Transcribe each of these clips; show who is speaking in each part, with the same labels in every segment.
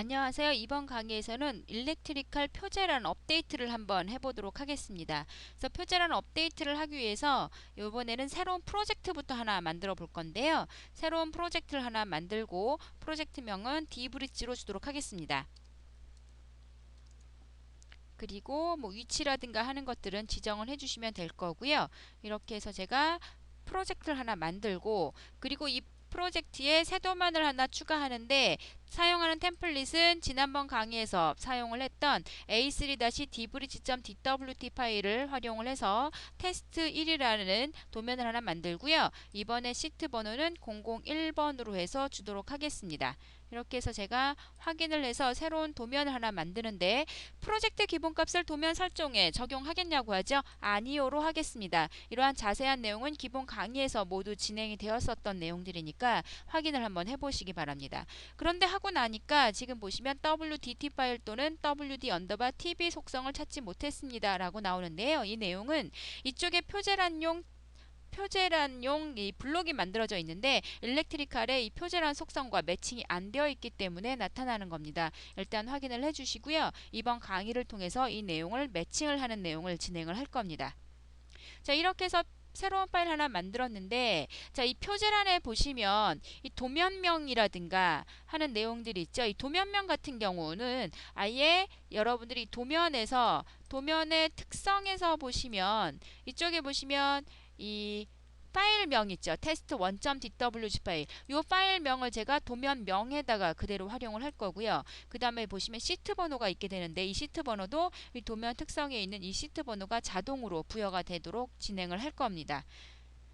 Speaker 1: 안녕하세요. 이번 강의에서는 일렉트리컬 표제란 업데이트를 한번 해보도록 하겠습니다. 그래서 표제란 업데이트를 하기 위해서 이번에는 새로운 프로젝트부터 하나 만들어 볼 건데요. 새로운 프로젝트를 하나 만들고 프로젝트명은 D브릿지로 주도록 하겠습니다. 그리고 뭐 위치라든가 하는 것들은 지정을 해주시면 될 거고요. 이렇게 해서 제가 프로젝트를 하나 만들고 그리고 이 프로젝트에 새 도면을 하나 추가하는데 사용하는 템플릿은 지난번 강의에서 사용을 했던 a3-dbridge.dwt 파일을 활용을 해서 테스트 1이라는 도면을 하나 만들고요. 이번에 시트 번호는 001번으로 해서 주도록 하겠습니다. 이렇게 해서 제가 확인을 해서 새로운 도면을 하나 만드는데 프로젝트 기본값을 도면 설정에 적용하겠냐고 하죠. 아니요로 하겠습니다. 이러한 자세한 내용은 기본 강의에서 모두 진행이 되었었던 내용들이니까 확인을 한번 해보시기 바랍니다. 그런데 하고 나니까 지금 보시면 wdt 파일 또는 wd 언더바 tb 속성을 찾지 못했습니다. 라고 나오는데요. 이 내용은 이쪽에 표제란용 표제란용 이 블록이 만들어져 있는데 일렉트리칼의 이 표제란 속성과 매칭이 안 되어 있기 때문에 나타나는 겁니다. 일단 확인을 해주시고요. 이번 강의를 통해서 이 내용을 매칭을 하는 내용을 진행을 할 겁니다. 자 이렇게 해서 새로운 파일 하나 만들었는데 자 이 표제란에 보시면 이 도면명이라든가 하는 내용들이 있죠. 이 도면명 같은 경우는 아예 여러분들이 도면에서 도면의 특성에서 보시면 이쪽에 보시면 이 파일명 있죠. 테스트 1.dwg 파일. 이 파일명을 제가 도면명에다가 그대로 활용을 할 거고요. 그 다음에 보시면 시트 번호가 있게 되는데 이 시트 번호도 이 도면 특성에 있는 이 시트 번호가 자동으로 부여가 되도록 진행을 할 겁니다.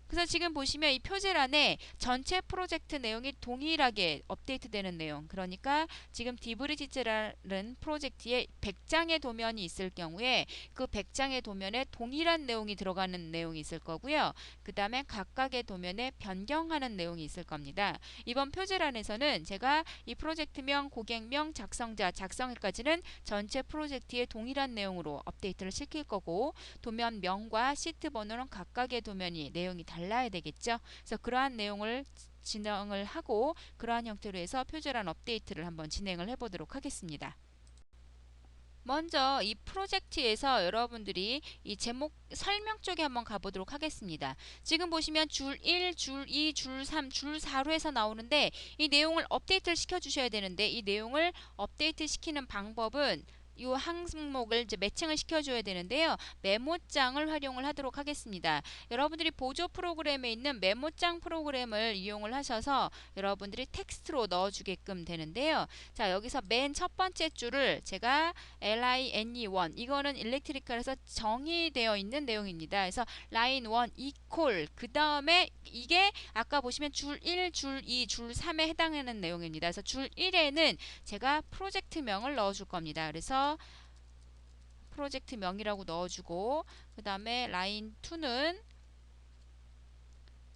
Speaker 1: 그래서 지금 보시면 이 표제란에 전체 프로젝트 내용이 동일하게 업데이트되는 내용 그러니까 지금 디브리지즈라는 프로젝트에 100장의 도면이 있을 경우에 그 100장의 도면에 동일한 내용이 들어가는 내용이 있을 거고요. 그 다음에 각각의 도면에 변경하는 내용이 있을 겁니다. 이번 표제란에서는 제가 이 프로젝트명, 고객명, 작성자, 작성일까지는 전체 프로젝트의 동일한 내용으로 업데이트를 시킬 거고 도면명과 시트 번호는 각각의 도면이 내용이 달라 달라야 되겠죠. 그래서 그러한 내용을 진행을 하고 그러한 형태로 해서 표절한 업데이트를 한번 진행을 해보도록 하겠습니다. 먼저 이 프로젝트에서 여러분들이 이 제목 설명 쪽에 한번 가보도록 하겠습니다. 지금 보시면 줄 1, 줄 2, 줄 3, 줄 4로 해서 나오는데 이 내용을 업데이트를 시켜주셔야 되는데 이 내용을 업데이트 시키는 방법은 이 항목을 이제 매칭을 시켜줘야 되는데요. 메모장을 활용을 하도록 하겠습니다. 여러분들이 보조 프로그램에 있는 메모장 프로그램을 이용을 하셔서 여러분들이 텍스트로 넣어주게끔 되는데요. 자 여기서 맨 첫 번째 줄을 제가 line1 이거는 일렉트리컬에서 정의되어 있는 내용입니다. 그래서 line 1 equal 그 다음에 이게 아까 보시면 줄 1, 줄 2, 줄 3에 해당하는 내용입니다. 그래서 줄 1에는 제가 프로젝트명을 넣어줄 겁니다. 그래서 프로젝트 명이라고 넣어주고 그 다음에 라인 2는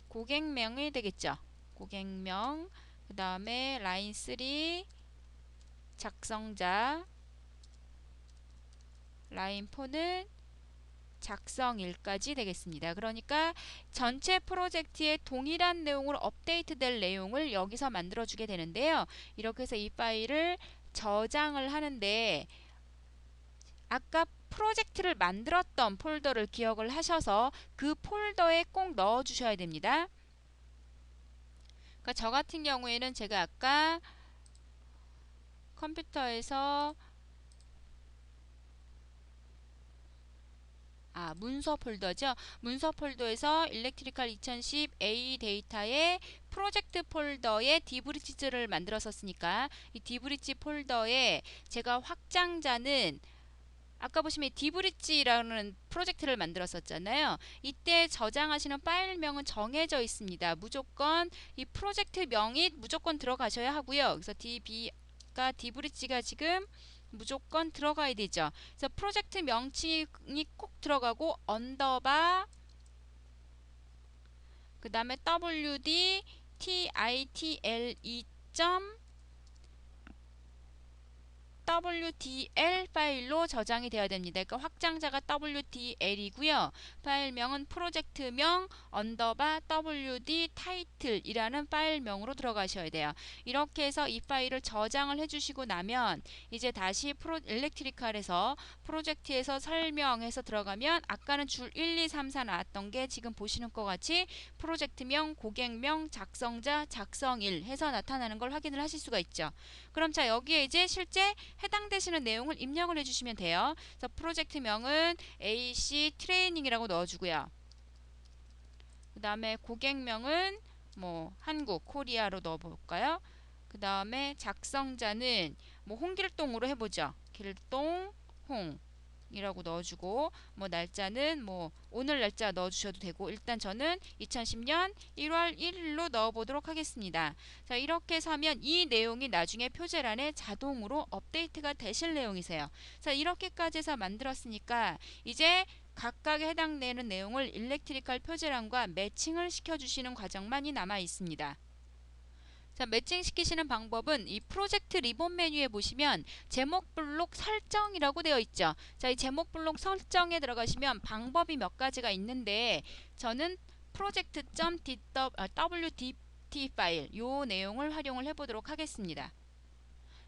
Speaker 1: 고객명이 되겠죠. 고객명 그 다음에 라인 3 작성자 라인 4는 작성일까지 되겠습니다. 그러니까 전체 프로젝트의 동일한 내용으로 업데이트 될 내용을 여기서 만들어주게 되는데요. 이렇게 해서 이 파일을 저장을 하는데 아까 프로젝트를 만들었던 폴더를 기억을 하셔서 그 폴더에 꼭 넣어 주셔야 됩니다. 그러니까 저 같은 경우에는 제가 아까 컴퓨터에서 아, 문서 폴더죠. 문서 폴더에서 일렉트리컬 2010 A 데이터의 프로젝트 폴더에 디브리지를 만들었었으니까 이 디브리지 폴더에 제가 확장자는 아까 보시면 디브릿지라는 프로젝트를 만들었었잖아요. 이때 저장하시는 파일명은 정해져 있습니다. 무조건 이 프로젝트 명이 무조건 들어가셔야 하고요. 그래서 db가 디브릿지가 지금 무조건 들어가야 되죠. 그래서 프로젝트 명칭이 꼭 들어가고 언더바 그 다음에 wd title 점 WDL 파일로 저장이 되어야 됩니다. 그러니까 확장자가 WDL이고요. 파일명은 프로젝트명 언더바 WD 타이틀이라는 파일명으로 들어가셔야 돼요. 이렇게 해서 이 파일을 저장을 해주시고 나면 이제 다시 프로 일렉트리칼에서 프로젝트에서 설명해서 들어가면 아까는 줄 1, 2, 3, 4 나왔던 게 지금 보시는 것 같이 프로젝트명, 고객명, 작성자, 작성일 해서 나타나는 걸 확인을 하실 수가 있죠. 그럼 자 여기에 이제 실제 해당되시는 내용을 입력을 해주시면 돼요. 그래서 프로젝트명은 AC 트레이닝이라고 넣어주고요. 그 다음에 고객명은 뭐 한국, 코리아로 넣어볼까요? 그 다음에 작성자는 뭐 홍길동으로 해보죠. 길동, 홍. 이라고 넣어주고 뭐 날짜는 뭐 오늘 날짜 넣어주셔도 되고 일단 저는 2010년 1월 1일로 넣어보도록 하겠습니다. 자 이렇게 하면 이 내용이 나중에 표제란에 자동으로 업데이트가 되실 내용이세요. 자 이렇게까지 해서 만들었으니까 이제 각각에 해당되는 내용을 일렉트리컬 표제란과 매칭을 시켜주시는 과정만이 남아 있습니다. 자, 매칭 시키시는 방법은 이 프로젝트 리본 메뉴에 보시면 제목 블록 설정이라고 되어 있죠. 자, 이 제목 블록 설정에 들어가시면 방법이 몇 가지가 있는데 저는 project.wdt 파일 요 내용을 활용을 해보도록 하겠습니다.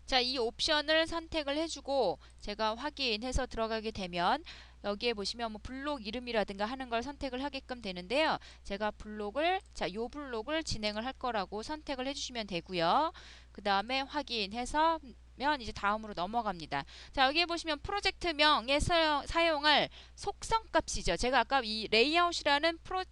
Speaker 1: 자, 이 옵션을 선택을 해주고 제가 확인해서 들어가게 되면 여기에 보시면 뭐 블록 이름이라든가 하는 걸 선택을 하게끔 되는데요. 제가 블록을 자, 요 블록을 진행을 할 거라고 선택을 해 주시면 되고요. 그 다음에 확인해서 면 이제 다음으로 넘어갑니다. 자 여기에 보시면 프로젝트명에 사용, 사용 할 속성 값이죠. 제가 아까 이 레이아웃이라는 프로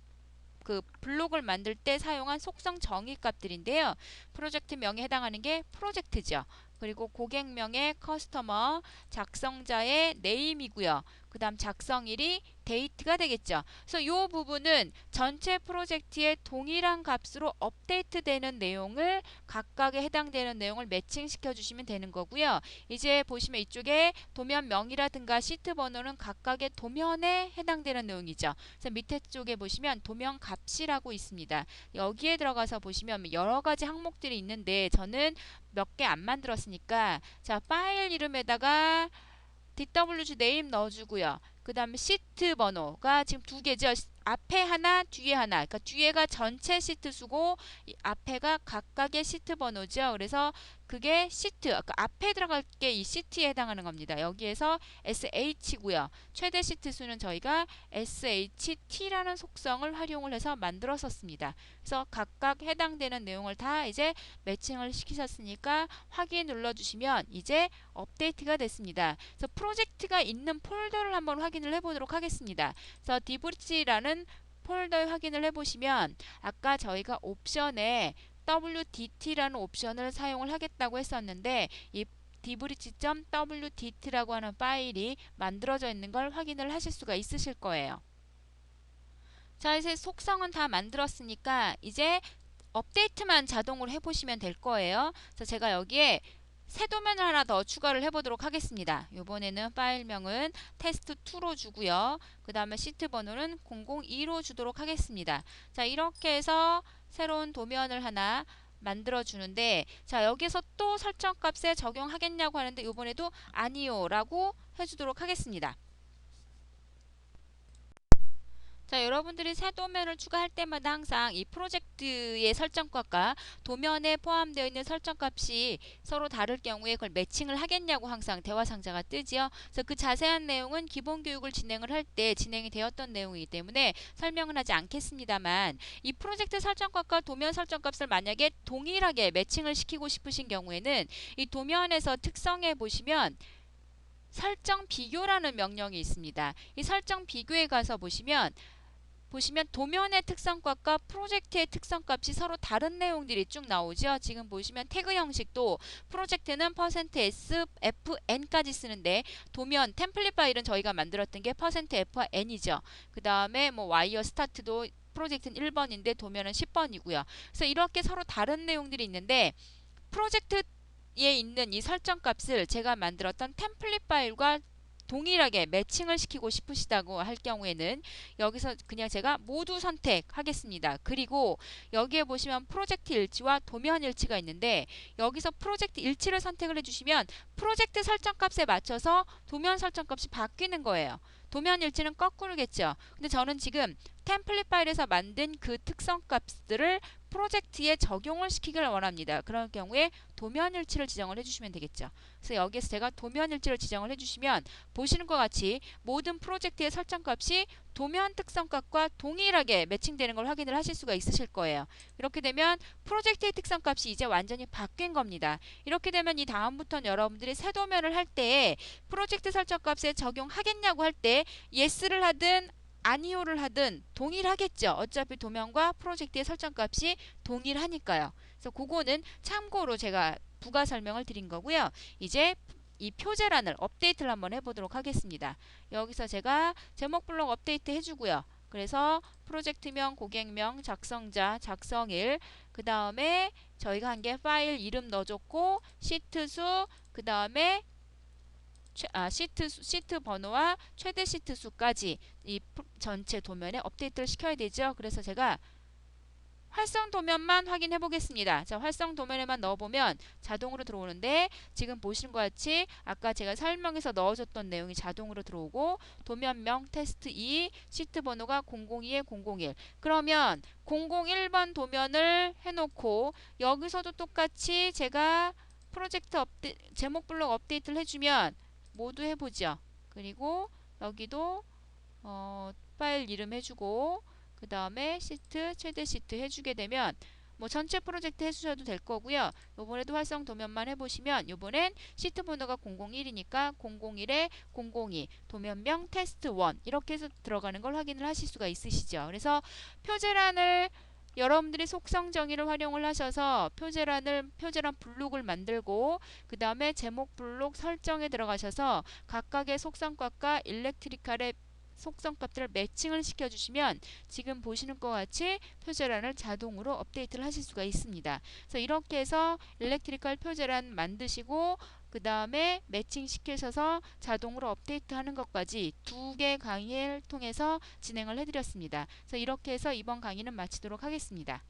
Speaker 1: 그 블록을 만들 때 사용한 속성 정의 값들인데요. 프로젝트명에 해당하는 게 프로젝트죠. 그리고 고객명의 커스터머, 작성자의 네임이고요. 그 다음 작성일이 데이트가 되겠죠. 그래서 이 부분은 전체 프로젝트의 동일한 값으로 업데이트 되는 내용을 각각에 해당되는 내용을 매칭시켜 주시면 되는 거고요. 이제 보시면 이쪽에 도면명이라든가 시트 번호는 각각의 도면에 해당되는 내용이죠. 그래서 밑에 쪽에 보시면 도면 값이라고 있습니다. 여기에 들어가서 보시면 여러 가지 항목들이 있는데 저는 몇 개 안 만들었으니까 자 파일 이름에다가 DWG 네임 넣어주고요. 그 다음에 시트 번호가 지금 두 개죠. 앞에 하나, 뒤에 하나. 그러니까 뒤에가 전체 시트 수고 앞에가 각각의 시트 번호죠. 그래서 그게 시트, 아까 앞에 들어갈 게 이 시트에 해당하는 겁니다. 여기에서 SH고요. 최대 시트 수는 저희가 SHT라는 속성을 활용을 해서 만들었었습니다. 그래서 각각 해당되는 내용을 다 이제 매칭을 시키셨으니까 확인 눌러주시면 이제 업데이트가 됐습니다. 그래서 프로젝트가 있는 폴더를 한번 확인을 해보도록 하겠습니다. 그래서 디브리지라는 폴더에 확인을 해보시면 아까 저희가 옵션에 WDT라는 옵션을 사용을 하겠다고 했었는데 이 dbridge.wdt라고 하는 파일이 만들어져 있는 걸 확인을 하실 수가 있으실 거예요. 자 이제 속성은 다 만들었으니까 이제 업데이트만 자동으로 해보시면 될 거예요. 그래서 제가 여기에 새 도면을 하나 더 추가를 해보도록 하겠습니다. 이번에는 파일명은 테스트2로 주고요. 그 다음에 시트 번호는 002로 주도록 하겠습니다. 자 이렇게 해서 새로운 도면을 하나 만들어 주는데 자 여기서 또 설정 값에 적용하겠냐고 하는데 이번에도 아니요 라고 해주도록 하겠습니다. 자 여러분들이 새 도면을 추가할 때마다 항상 이 프로젝트의 설정값과 도면에 포함되어 있는 설정값이 서로 다를 경우에 그걸 매칭을 하겠냐고 항상 대화 상자가 뜨지요. 그래서 그 자세한 내용은 기본 교육을 진행을 할 때 진행이 되었던 내용이기 때문에 설명은 하지 않겠습니다만 이 프로젝트 설정값과 도면 설정값을 만약에 동일하게 매칭을 시키고 싶으신 경우에는 이 도면에서 특성에 보시면 설정 비교라는 명령이 있습니다. 이 설정 비교에 가서 보시면 보시면 도면의 특성값과 프로젝트의 특성값이 서로 다른 내용들이 쭉 나오죠. 지금 보시면 태그 형식도 프로젝트는 %s fn까지 쓰는데 도면 템플릿 파일은 저희가 만들었던 게 %f와 n이죠. 그 다음에 뭐 와이어 스타트도 프로젝트는 1번인데 도면은 10번이고요. 그래서 이렇게 서로 다른 내용들이 있는데 프로젝트 에 있는 이 설정 값을 제가 만들었던 템플릿 파일과 동일하게 매칭을 시키고 싶으시다고 할 경우에는 여기서 그냥 제가 모두 선택하겠습니다. 그리고 여기에 보시면 프로젝트 일치와 도면 일치가 있는데 여기서 프로젝트 일치를 선택을 해주시면 프로젝트 설정 값에 맞춰서 도면 설정 값이 바뀌는 거예요. 도면 일치는 거꾸로겠죠. 근데 저는 지금 템플릿 파일에서 만든 그 특성 값들을 프로젝트에 적용을 시키길 원합니다. 그런 경우에 도면 일치를 지정을 해주시면 되겠죠. 그래서 여기에서 제가 도면 일치를 지정을 해주시면 보시는 것 같이 모든 프로젝트의 설정 값이 도면 특성 값과 동일하게 매칭되는 걸 확인을 하실 수가 있으실 거예요. 이렇게 되면 프로젝트의 특성 값이 이제 완전히 바뀐 겁니다. 이렇게 되면 이 다음부터는 여러분들이 새 도면을 할 때 프로젝트 설정 값에 적용하겠냐고 할때 yes를 하든 아니오를 하든 동일하겠죠. 어차피 도면과 프로젝트의 설정 값이 동일하니까요. 그래서 그거는 참고로 제가 부가 설명을 드린 거고요. 이제 이 표제란을 업데이트를 한번 해보도록 하겠습니다. 여기서 제가 제목 블록 업데이트 해주고요. 그래서 프로젝트명, 고객명, 작성자, 작성일, 그 다음에 저희가 한 게 파일 이름 넣어줬고 시트 수, 그 다음에 아, 시트, 수, 시트 번호와 최대 시트 수까지 이 전체 도면에 업데이트를 시켜야 되죠. 그래서 제가 활성 도면만 확인해 보겠습니다. 자, 활성 도면에만 넣어보면 자동으로 들어오는데 지금 보시는 것 같이 아까 제가 설명에서 넣어줬던 내용이 자동으로 들어오고 도면명 테스트 2 시트 번호가 002에 001 그러면 001번 도면을 해놓고 여기서도 똑같이 제가 프로젝트 업데 제목 블록 업데이트를 해주면 모두 해보죠. 그리고 여기도 어, 파일 이름 해주고 그 다음에 시트 최대 시트 해주게 되면 뭐 전체 프로젝트 해주셔도 될 거고요. 요번에도 활성 도면만 해보시면 요번엔 시트 번호가 001이니까 001에 002 도면명 테스트 1 이렇게 해서 들어가는 걸 확인을 하실 수가 있으시죠. 그래서 표제란을 여러분들이 속성 정의를 활용을 하셔서 표제란을 표제란 블록을 만들고 그 다음에 제목 블록 설정에 들어가셔서 각각의 속성값과 일렉트리칼의 속성값들을 매칭을 시켜주시면 지금 보시는 것 같이 표제란을 자동으로 업데이트를 하실 수가 있습니다. 그래서 이렇게 해서 일렉트리컬 표제란 만드시고 그 다음에 매칭 시키셔서 자동으로 업데이트하는 것까지 두 개 강의를 통해서 진행을 해드렸습니다. 그래서 이렇게 해서 이번 강의는 마치도록 하겠습니다.